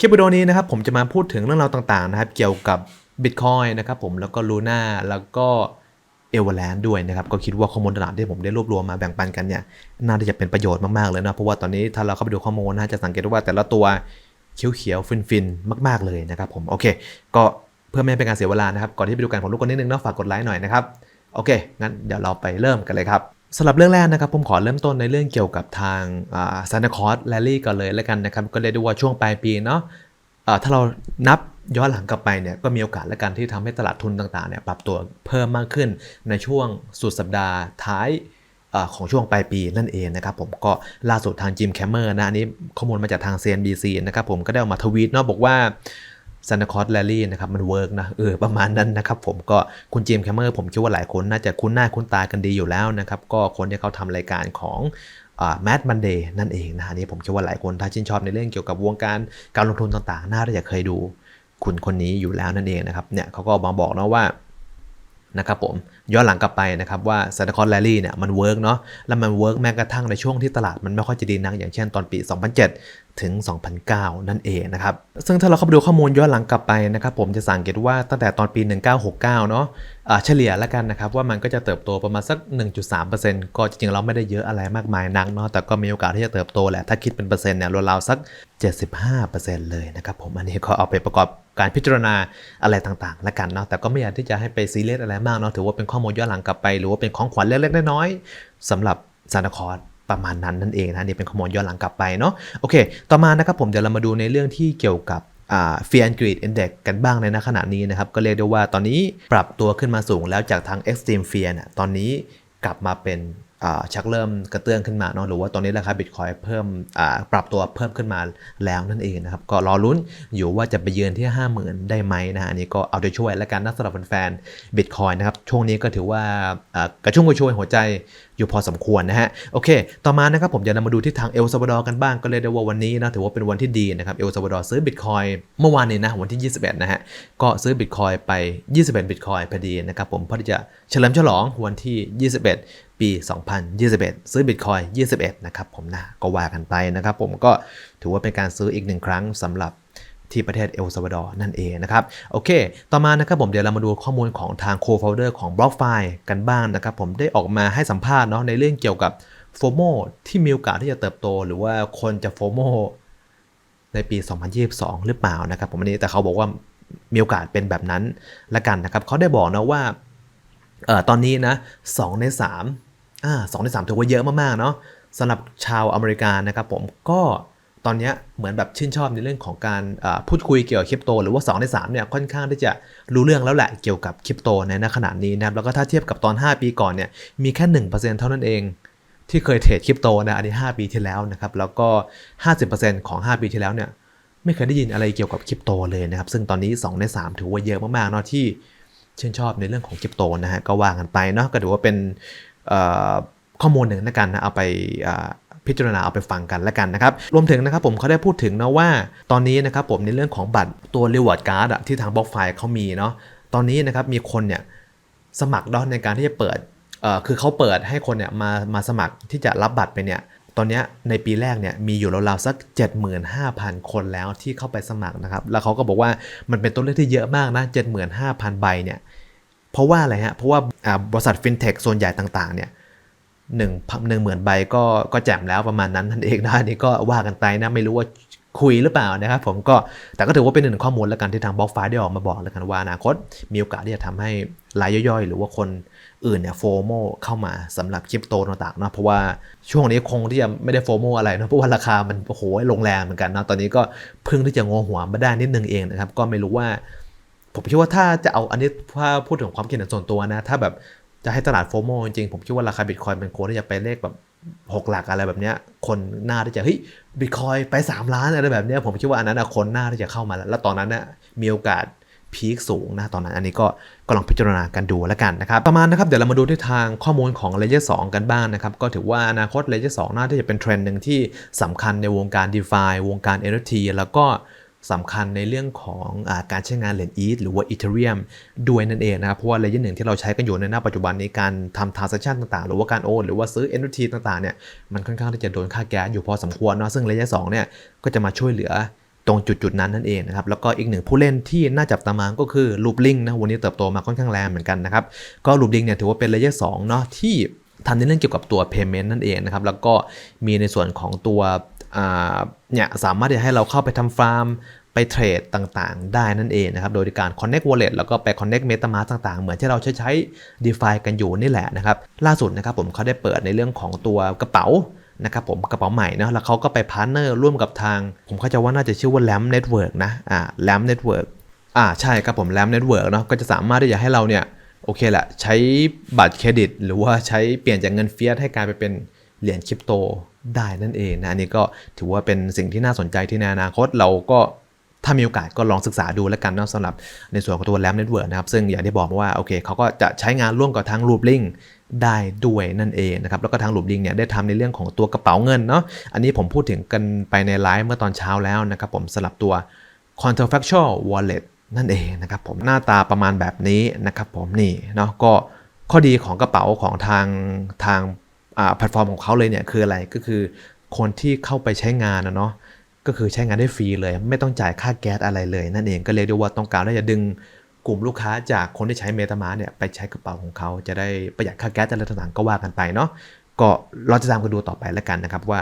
คลิปวิดีโอนี้นะครับผมจะมาพูดถึงเรื่องราวต่างๆนะครับเกี่ยวกับ Bitcoin นะครับผมแล้วก็ Luna แล้วก็เอเวอร์แลนด์ด้วยนะครับ ก็คิดว่าข้อมูลต่างๆที่ผมได้รวบรวมมาแบ่งปันกันเนี่ยน่าจะเป็นประโยชน์มาก ๆ เลยนะ เพราะว่าตอนนี้ถ้าเราเข้าไปดูข้อมูลนะจะสังเกตว่าแต่ละตัวเขียวๆฟินๆมาก ๆ เลยนะครับผมโอเค ก็เพื่อไม่ให้เป็นการเสียเวลานะครับ ก่อนที่ไปดูกันผมรบกวนนิดนึงนะฝากกดไลค์หน่อยนะครับโอเคงั้นเดี๋ยวเราไปเริ่มกันเลยครับ สำหรับเรื่องแรกนะครับผมขอเริ่มต้นในเรื่องเกี่ยวกับทางซานตาคอร์สแรลลี่ก่อนเลยแล้วกันนะครับ ก็เรียด้ว่าช่วงปลายปีเนาะถ้าเรานับย้อนหลังกลับไปเนี่ยก็มีโอกาสและกันที่ทำให้ตลาดทุนต่างๆเนี่ยปรับตัวเพิ่มมากขึ้นในช่วงสุดสัปดาห์ท้ายอของช่วงปลายปีนั่นเองนะครับผมก็ล่าสุดทางจิมแคมเมอร์นะอันนี้ข้อมูลมาจากทาง CNBC นะครับผมก็ได้ออกมาทวีตเนาะบอกว่า ซานคอร์ r แลลี่นะครับมันเวิร์กนะเออประมาณนั้นนะครับผมก็คุณจิมแคมเมอร์ผมคิดว่าหลายคนน่าจะคุ้นหน้าคุ้นตากันดีอยู่แล้วนะครับก็คนที่เขาทำรายการของแมดมันเดย์นั่นเองนะอันนี้ผมคิดว่าหลายคนถ้าชื่นชอบในเรื่องเกี่ยวกับวงการการลงทุนต่างๆ น่าจะเคยดูคุณคนนี้อยู่แล้วนั่นเองนะครับเนี่ยเขาก็มาบอกนะว่า นะครับผมย้อนหลังกลับไปนะครับว่าซานตาคอร์แลลี่เนี่ยมันเวิร์กเนาะแล้วมันเวิร์กแม้กระทั่งในช่วงที่ตลาดมันไม่ค่อยจะดีนักอย่างเช่นตอนปี 2007 ถึง 2009 นั่นเองนะครับซึ่งถ้าเราเข้าไปดูข้อมูลย้อนหลังกลับไปนะครับผมจะสังเกตว่าตั้งแต่ตอนปี 1969 เนาะะเฉลี่ยแล้วกันนะครับว่ามันก็จะเติบโตประมาณสัก 1.3%ก็จริงๆเราไม่ได้เยอะอะไรมากมายนักเนาะแต่ก็มีโอกาสที่จะเติบโตแหละถ้าคิดเป็นเปอร์เซ็นต์เนี่ยราวๆสัก 75%เลยนะครับผมอันนี้ก็เอาไปประกอบ การพิจารณาอะไรต่างๆล้วกันเนาะแต่ก็ไม่อยากที่จะให้ไปซีเรียสอะไรมากเนาะถือว่าเป็นข้อมูลย้อนหลังกลับไป หรือว่าเป็นของขวัญเล็กๆน้อยๆสำหรับซานคอร์ประมาณนั้นนั่นเองนะนี่เป็นข้อมูลย้อนหลังกลับไปเนาะโอเค ต่อมานะครับผมเดี๋ยวเรามาดูในเรื่องที่เกี่ยวกับเฟียนกรีดอินเด็กกันบ้างในขณะนี้นะครับ ก็เรียกได้ว่าตอนนี้ปรับตัวขึ้นมาสูงแล้วจากทาง Extreme Fear นะตอนนี้กลับมาเป็น ชักเริ่มกระเตื้องขึ้นมาเนาะหรือว่าตอนนี้ราคาบิตคอยเพิ่มปรับตัวเพิ่มขึ้นมาแล้วนั่นเองนะครับ ก็รอลุ้นอยู่ว่าจะไปเยือนที่ 50,000 ได้ไหมนะฮะอันนี้ก็เอาใจช่วยและกันนะสำหรับแฟนๆบิตคอยนะครับ ช่วงนี้ก็ถือว่ากระชุ่มกระชวยหัวใจอยู่พอสมควรนะฮะ โอเค ต่อมานะครับผมจะนำมาดูที่ทางเอลซาวาดอร์กันบ้างก็เลยได้ว่าวันนี้นะถือว่าเป็นวันที่ดีนะครับเอลซาวาดอร์ซื้อบิตคอยเมื่อวานนี้นะวันที่ 21 นะฮะก็ซื้อบิตคอยไป 21บิตคอยพอดีนะครับผมเพื่อที่จะเฉลิมฉลองวันที่ 21 ปี 2021 ซื้อบิตคอย21 นะครับผมนะก็ว่ากันไปนะครับ ผมก็ถือว่าเป็นการซื้ออีกหนึ่งครั้งสำหรับที่ประเทศเอลซาวาดอร์นั่นเองนะครับ โอเค ต่อมานะครับผมเดี๋ยวเรามาดูข้อมูลของทางโคฟ o เดอร์ของ BlockFi กันบ้างนะครับ ผมได้ออกมาให้สัมภาษณ์เนาะในเรื่องเกี่ยวกับโฟโมที่มีโอกาสที่จะเติบโต หรือว่าคนจะโฟโมในปี 2022 หรือเปล่านะครับผมอันนี้แต่เขาบอกว่ามีโอกาสเป็นแบบนั้นละกันนะครับเขาได้บอกนะว่าเอ่อตอนนี้นะ2ใน 3 อ่า2ใน3ถือว่าเยอะมากๆเนาะสำหรับชาวอเมริกันนะครับผมก็ตอนนี้เหมือนแบบชื่นชอบในเรื่องของการพูดคุยเกี่ยวกับคริปโต หรือว่า 2 ใน3เนี่ยค่อนข้างที่จะรู้เรื่องแล้วแหละเกี่ยวกับคริปโตในขณะนี้นะครับแล้วก็ถ้าเทียบกับตอน 5 ปีก่อนเนี่ยมีแค่ 1%เท่านั้นเอง ที่เคยเทรดคริปโตนะอันนี้ 5 ปีที่แล้วนะครับแล้วก็ 50%ของ 5 ปีที่แล้วเนี่ยไม่เคยได้ยินอะไรเกี่ยวกับคริปโตเลยนะครับซึ่งตอนนี้ 2 ใน 3 ถือว่าเยอะมากๆเนาะที่ชื่นชอบในเรื่องของคริปโตนะฮะก็ว่ากันไปเนาะก็ถือว่าเป็น ข้อมูลหนึ่งในการนะเอาไปพิจารณาเอาไปฟังกันแล้วกันนะครับ รวมถึงนะครับผมเขาได้พูดถึงนะว่าตอนนี้นะครับผมในเรื่องของบัตรตัว Reward Card ที่ทางบล็อกไฟเขามีเนาะตอนนี้นะครับมีคนเนี่ยสมัครดอนในการที่จะเปิดคือเขาเปิดให้คนเนี่ยมามาสมัครที่จะรับบัตรไปเนี่ยตอนนี้ในปีแรกเนี่ยมีอยู่ราวๆสัก 75,000 คนแล้วที่เข้าไปสมัครนะครับ แล้วเขาก็บอกว่ามันเป็นตัวเลขที่เยอะมากนะ 75,000 ใบเนี่ย เพราะว่าอะไรฮะ เพราะว่าบริษัทฟินเทคส่วนใหญ่ต่างๆเนี่ยหนึ่งหนึ่งหมื่นใบก็ก็แจมแล้วประมาณนั้นนั่นเองนะนี่ก็ว่ากันไปนะไม่รู้ว่าคุยหรือเปล่านะครับผมก็แต่ก็ถือว่าเป็นหนึ่งข้อมูลแล้วกันที่ทางบล็อกไฟได้ออกมาบอกแล้วกันว่าอนาคตมีโอกาสที่จะทำให้รายย่อยๆ หรือว่าคนอื่นเนี่ยโฟโมเข้ามาสำหรับคริปโตต่างๆนะเพราะว่าช่วงนี้คงที่จะไม่ได้โฟโมอะไรนะเพราะว่าราคามันโอ้โหลงแรงเหมือนกันนะตอนนี้ก็เพิ่งที่จะงงหัวมาได้นิดนึงเองนะครับก็ไม่รู้ว่า ผมคิดว่าถ้าจะเอาอันนี้ถ้าพูดถึงความคิดเห็นส่วนตัวนะ ถ้าแบบจะให้ตลาดโฟโมจริงๆ ผมคิดว่าราคาบิตคอยเป็นค้ดที่จะไปเลขแบบ 6 หลักอะไรแบบเนี้ย คนหน้าที่จะเฮ้ยบิตคอยไป 3 ล้านอะไรแบบเนี้ยผมคิดว่าอันนั้นคนหน้าที่จะเข้ามาแล้ว แล้วตอนนั้นเนี่ยมีโอกาสพีคสูงนะตอนนั้นอันนี้ก็ก็ลองพิจารณากันดูแล้วกันนะครับต่อมาณนะครับเดี๋ยวเรามาดูที่ทางข้อมูลของเลเยอร์สกันบ้างนะครับ ก็ถือว่าอนาคตเลเยอร์สน่าที่จะเป็นเทรนด์หนึ่งที่สำคัญในวงการ d e f าวงการ NFT แล้วก็ สำคัญในเรื่องของอการใช้งานเหรียญอีทหรือว่าอีเทเรียมด้วยนั่นเองนะครับ เพราะว่าเลเยอร์หนึ่งที่เราใช้กันอยู่ในหน้าปัจจุบันนี้การทำทรานซัคชันต่างๆ หรือว่าการโอนหรือว่าซื้อ NFT ต่างๆเนี่ยมันค่อนข้างที่จะโดนค่าแก๊สอยู่พอสมควรเนาะซึ่งเลเยอร์สเนี่ยก็จะมาช่วยเหลือตรงจุดๆนั้นนั่นเองนะครับ แล้วก็อีกหนึ่งผู้เล่นที่น่าจับตามองก็คือลูปลิงนะวันนี้เติบโตมาค่อนข้างแรงเหมือนกันนะครับก็ลูปลิงเนี่ยถือว่าเป็นเลเยอร์สเนาะที่ทำในเรื่องเกี่ยวกับตัว payment นั่นเองนะครับ แล้วก็มีในส่วนของตัวเนี่ยสามารถที่จะให้เราเข้าไปทำฟาร์ม ไปเทรดต่างๆ ได้นั่นเองนะครับ โดยการ connect wallet แล้วก็ไป connect metamask ต่างๆ เหมือนที่เราใช้ใช้ DeFi กันอยู่นี่แหละนะครับ ล่าสุดนะครับผมเขาได้เปิดในเรื่องของตัวกระเป๋านะครับผมกระเป๋าใหม่นะแล้วเขาก็ไปพาร์เนอร์ร่วมกับทาง ผมเข้าใจว่าน่าจะชื่อว่า Lamp Network นะอ่า Lamp Network อ่าใช่ครับผม Lamp Network เนาะก็จะสามารถที่จะให้เราเนี่ยโอเคแหละใช้บัตรเครดิต หรือว่าใช้เปลี่ยนจากเงินเฟียสให้กลายไปเป็นเหรียญคริปโตได้นั่นเองนะอันนี้ก็ถือว่าเป็นสิ่งที่น่าสนใจที่ในอนาคตเราก็ ถ้ามีโอกาสก็ลองศึกษาดูแล้วกันนะสำหรับในส่วนของตัว Lamp Network นะครับ ซึ่งอย่างที่บอกว่าโอเคเขาก็จะใช้งานร่วมกับทาง Loopling ได้ด้วยนั่นเองนะครับ แล้วก็ทาง Loopling เนี่ยได้ทำในเรื่องของตัวกระเป๋าเงินเนาะอันนี้ผมพูดถึงกันไปในไลฟ์เมื่อตอนเช้าแล้วนะครับผมสำหรับตัว Counterfactual Wallet นั่นเองนะครับผมหน้าตาประมาณแบบนี้นะครับผมนี่เนาะก็ข้อดีของกระเป๋าของทางทางแพลตฟอร์มของเขาเลยเนี่ยคืออะไรก็คือคนที่เข้าไปใช้งานนะเนาะ ก็คือใช้งานได้ฟรีเลย ไม่ต้องจ่ายค่าแก๊สอะไรเลย นั่นเองก็เรียกได้ว่าต้องการที่จะดึงกลุ่มลูกค้าจากคนที่ใช้เมตามาเนี่ยไปใช้กระเป๋าของเขาจะได้ประหยัดค่าแก๊สอะไรต่างๆก็ว่ากันไปเนาะก็เราจะตามกันดูต่อไปแล้วกันนะครับ ว่า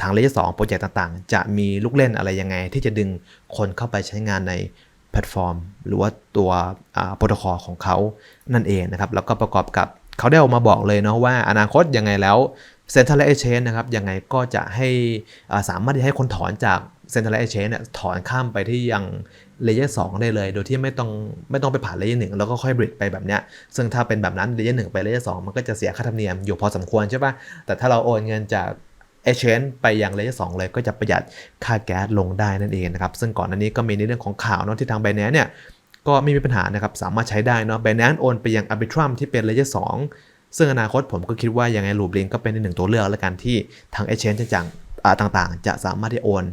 ทางเลเยอร์สโปรเจกต์ต่างๆ จะมีลูกเล่นอะไรยังไง ที่จะดึงคนเข้าไปใช้งานในแพลตฟอร์ม หรือว่าตัวโปรโตคอลของเขานั่นเองนะครับ แล้วก็ประกอบกับเขาได้ออกมาบอกเลยเนาะว่าอนาคตยังไงแล้ว เซ็นทรัลเอเชนนะครับยังไงก็จะให้สามารถที่ให้คนถอนจากเซ็นทรัลเอเชนเนี่ยถอนข้ามไปที่ยังเลเยอร์สได้เลย โดยที่ไม่ต้องไม่ต้องไปผ่านเลเยอร์หนึ่งแล้วก็ค่อยบริดไปแบบเนี้ยซึ่งถ้าเป็นแบบนั้นเลเยอร์หนึ่งไปเลเยอร์สมันก็จะเสียค่าธรรมเนียมอยู่พอสมควรใช่ปะแต่ถ้าเราโอนเงินจากเอเชนไปยังเลเยอร์สเลยก็จะประหยัดค่าแก๊สลงได้นั่นเองนะครับซึ่งก่อนหน้านี้ก็มีในเรื่องของข่าวเนาะที่ทางไบแนนเนี่ยก็ไม่มีปัญหานะครับสามารถใช้ได้เนาะไบแนนโอนไปยัง Arbitrum ที่เป็นเลเยอร์ส ซึ่งอนาคตผมก็คิดว่ายังไงลูปลิงก็เป็นหนึ่งตัวเลือกแล้วกันที่ทางเอเชนจังต่างๆ จะสามารถที่โอน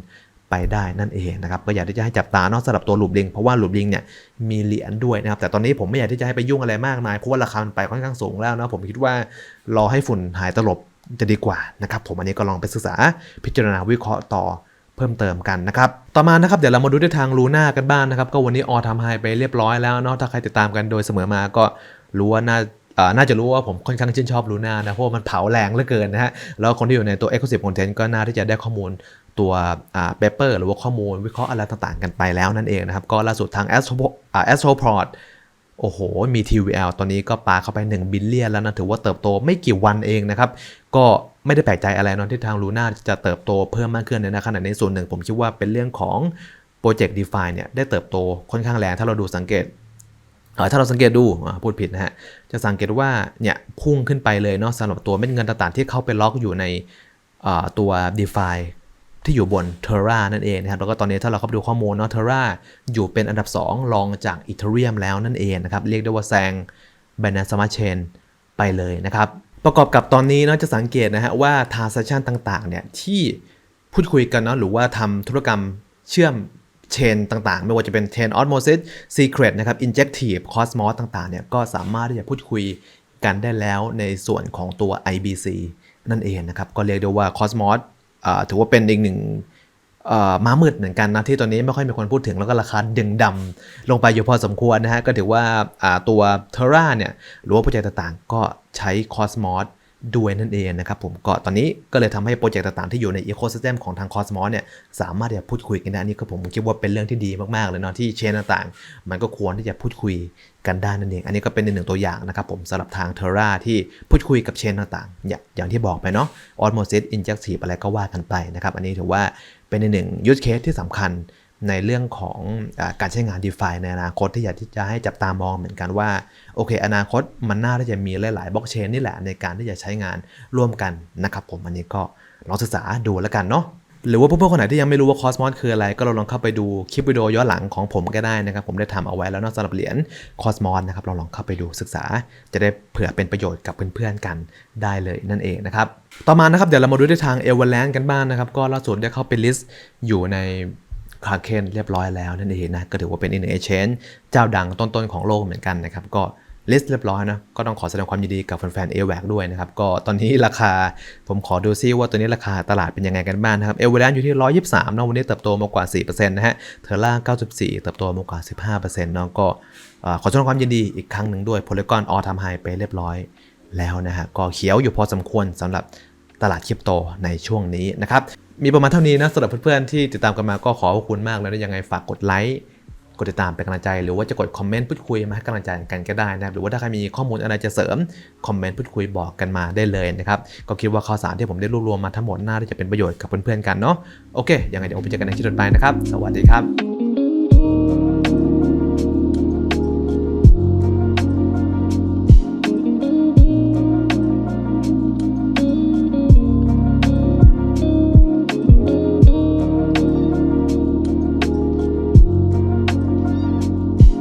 ไปได้นั่นเองนะครับก็อยากที่จะให้จับตาเนอกสำหรับตัวลูปลิงเพราะว่าลูปลิงเนี่ยมีเหรียญด้วยนะครับแต่ตอนนี้ผมไม่อยากที่จะให้ไปยุ่งอะไรมากมายเพราะว่าราคามันไปค่อนข้างสูงแล้วนะผมคิดว่ารอให้ฝุ่นหายตลบจะดีกว่านะครับผมอันนี้ก็ลองไปศึกษาพิจารณาวิเคราะห์ต่อเพิ่มเติมกันนะครับ ต่อมานะครับเดี๋ยวเรามาดูด้วยทางลูน่ากันบ้างนะครับ ก็วันนี้ออทำไฮไปเรียบร้อยแล้วเนาะถ้าใครติดตามกันโดยเสมอมาก็รู้ว่าน่า น่าจะรู้ว่าผมค่อนข้างชื่นชอบลูน่านะเพราะว่ามันเผาแรงเหลือเกินนะฮะแล้วคนที่อยู่ในตัว Exclusive Content ก็น่าที่จะได้ข้อมูลตัวเปเปอร์หรือว่าข้อมูลวิเคราะห์อะไรต่างๆ กันไปแล้วนั่นเองนะครับ ก็ล่าสุดทาง Astro อ่า Astroprod โอ้โห มี TVL ตอนนี้ก็ปาเข้าไป 1 บิลเลียนแล้วนะ ถือว่าเติบโตไม่กี่วันเองนะครับ ก็ไม่ได้แปลกใจอะไรนอะที่ทางลูน่าจะเติบโตเพิ่มมากขึ้นในขณะในส่วนหนึ่งผมคิดว่าเป็นเรื่องของโปรเจกต์ DeFi เนี่ยได้เติบโตค่อนข้างแรงถ้าเราดูสังเกต ถ้าเราสังเกตดูพูดผิดนะฮะ จะสังเกตว่าเนี่ยพุ่งขึ้นไปเลยเนาะสำหรับตัวเม็ดเงินต่างๆ ที่เข้าไปล็อกอยู่ในตัว DeFi ที่อยู่บน Terra นั่นเองนะครับ แล้วก็ตอนนี้ถ้าเราเข้าไปดูข้อมูลเนาะ Terra อยู่เป็นอันดับ 2 รองจาก Ethereum แล้วนั่นเองนะครับ เรียกได้ว่าแซง Binance Smart Chain ไปเลยนะครับ ประกอบกับตอนนี้เนาะจะสังเกตนะฮะว่า transaction ต่างๆเนี่ยที่พูดคุยกันเนาะหรือว่าทำธุรกรรมเชื่อม เชนต่างๆ ไม่ว่าจะเป็น Chain Osmosis Secret นะครับ Injective Cosmos ต่างๆเนี่ยก็สามารถที่จะพูดคุยกันได้แล้วในส่วนของตัว IBC นั่นเองนะครับ ก็เรียกได้ว่า Cosmos อ่าถือว่าเป็นอีกหนึ่งม้ามืดเหมือนกันนะ ที่ตอนนี้ไม่ค่อยมีคนพูดถึงแล้วก็ราคาดึงดำลงไปอยู่พอสมควรนะฮะ ก็ถือว่าอ่าตัว Terra เนี่ย หรือว่าโปรเจกต์ต่างๆ ก็ใช้ Cosmos ด้วยนั่นเองนะครับผมก็ตอนนี้ก็เลยทำให้โปรเจกต์ต่างๆที่อยู่ใน Ecosystem ของทาง Cosmos เนี่ยสามารถที่จะพูดคุยกันได้อันนี่ก็ผมคิดว่าเป็นเรื่องที่ดีมากๆเลยเนาะที่เชนต่างๆ มันก็ควรที่จะพูดคุยกันได้นั่นเอง อันนี้ก็เป็นหนึ่งตัวอย่างนะครับผมสำหรับทาง Terra ที่พูดคุยกับเชนต่างๆ อย่างที่บอกไปเนาะ Osmosis Injective อะไรก็ว่ากันไปนะครับอันนี้ถือว่าเป็นหนึ่ง use case ที่สำคัญ ในเรื่องของอการใช้งาน DeFi ในอนาคตที่อยากที่จะให้จับตามองเหมือนกันว่า โอเค อนาคตมันน่าที่จะมีหลายๆบล็อกเชนนี่แหละในการที่จะใช้งานร่วมกันนะครับผมอันนี้ก็ลองศึกษาดูแล้วกันเนาะหรือว่าเพื่อนๆคนไหนที่ยังไม่รู้ว่า Cosmos คืออะไร ก็ลองเข้าไปดูคลิปวิดีโอย้อนหลังของผมก็ได้นะครับ ผมได้ทำเอาไว้แล้วนอกสำหรับเหรียญ Cosmos นะครับเราลองเข้าไปดูศึกษา จะได้เผื่อเป็นประโยชน์กับเพื่อนๆกันได้เลยนั่นเองนะครับ ต่อมานะครับเดี๋ยวเรามาดูด้วยทาง e v e r l a n d กันบ้างนะครับ ก็ล่าสุดได้เข้าไปลิสต์อยู่ใน คาเคนเรียบร้อยแล้วนั่นเองนะก็ถือว่าเป็นอีกหนึ่งเอเชนเจ้าดังต้นๆของโลกเหมือนกันนะครับก็ลิสต์เรียบร้อยนะก็ต้องขอแสดงความยินดีกับแฟนๆ a w a c ด้วยนะครับ ก็ตอนนี้ราคาผมขอดูซิว่าตัวนี้ราคาตลาดเป็นยังไงกันบ้างนะครับเอเวอร์แลนอยู่ที่ 123นะวันนี้เติบโตมากกว่า 4%นะฮะเทอร่า94 เติบโตมากกว่า 15%เนาะก็เอ่อขอแสดงความยินดีอีกครั้งหนึ่งด้วยโพลีกอนออทำไฮไปเรียบร้อยแล้วนะฮะก็เขียวอยู่พอสมควรสำหรับตลาดคริปโตในช่วงนี้นะครับ มีประมาณเท่านี้นะสำหรับเพื่อนๆที่ติดตามกันมาก็ขอขอบคุณมากแล้วยังไงฝากกดไลค์กดติดตามเป็นกำลังใจ หรือว่าจะกดคอมเมนต์พูดคุยมาให้กำลังใจกันก็ได้นะครับหรือว่าถ้าใครมีข้อมูลอะไรจะเสริมคอมเมนต์พูดคุยบอกกันมาได้เลยนะครับก็คิดว่าข่าวสารที่ผมได้รวบรวมมาทั้งหมดน่าจะเป็นประโยชน์กับเพื่อนๆกันเนาะโอเคยังไงเดี๋ยวผมไปเจอกันในคลิปต่อไปนะครับ สวัสดีครับ